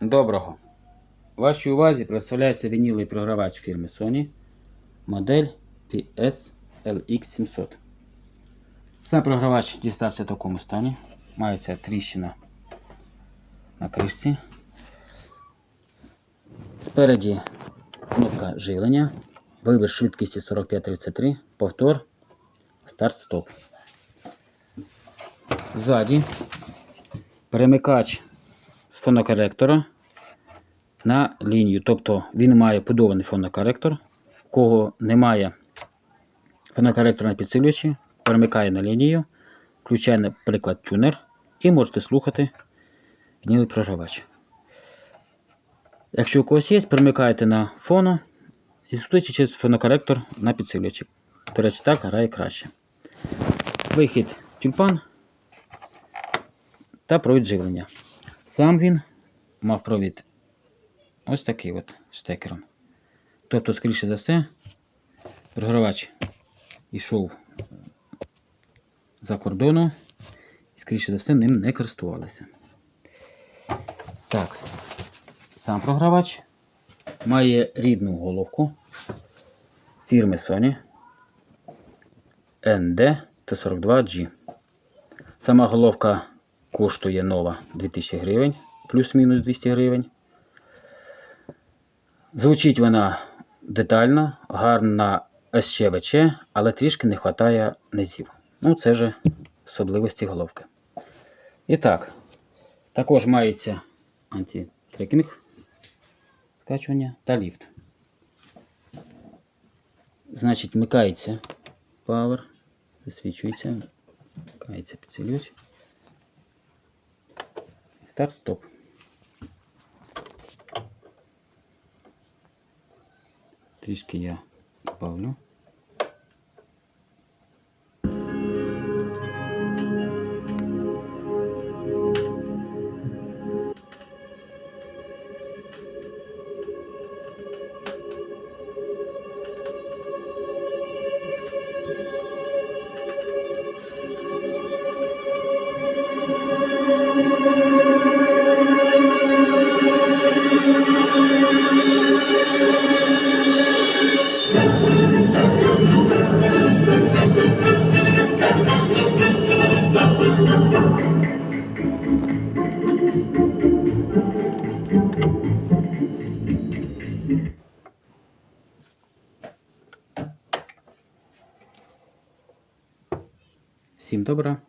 Доброго. Вашій увазі представляється вініловий програвач фірми Sony модель PS LX700. Сам програвач дістався в такому стані. Мається тріщина на кришці. Спереді кнопка живлення, вибір швидкості 4533, повтор, старт-стоп. Ззаді перемикач фонокоректора на лінію. Тобто він має подований фонокоректор. У кого немає фонокоректора на підсилювачі, перемикає на лінію, включає, наприклад, тюнер і можете слухати вінілий програвач. Якщо у когось є, перемикаєте на фоно і слухайте через фонокоректор на підсилювачі. До речі, так грає краще. Вихід тюльпан та провід живлення. Сам він мав провід ось такий от штекером. Тобто, скоріше за все, програвач йшов за кордону і, скоріше за все, ним не користувалися. Так, сам програвач має рідну головку фірми Sony ND T42G. Сама головка коштує нова 2000 гривень, плюс-мінус 200 гривень. Звучить вона детально, гарна СЧВЧ, але трішки не вистачає низів. Ну, це вже особливості головки. І так, також мається антитрекінг скачування та ліфт. Значить, вмикається Power, засвічується, вмикається підсилювач. Старт-стоп. Трішки я добавлю. Всім добра.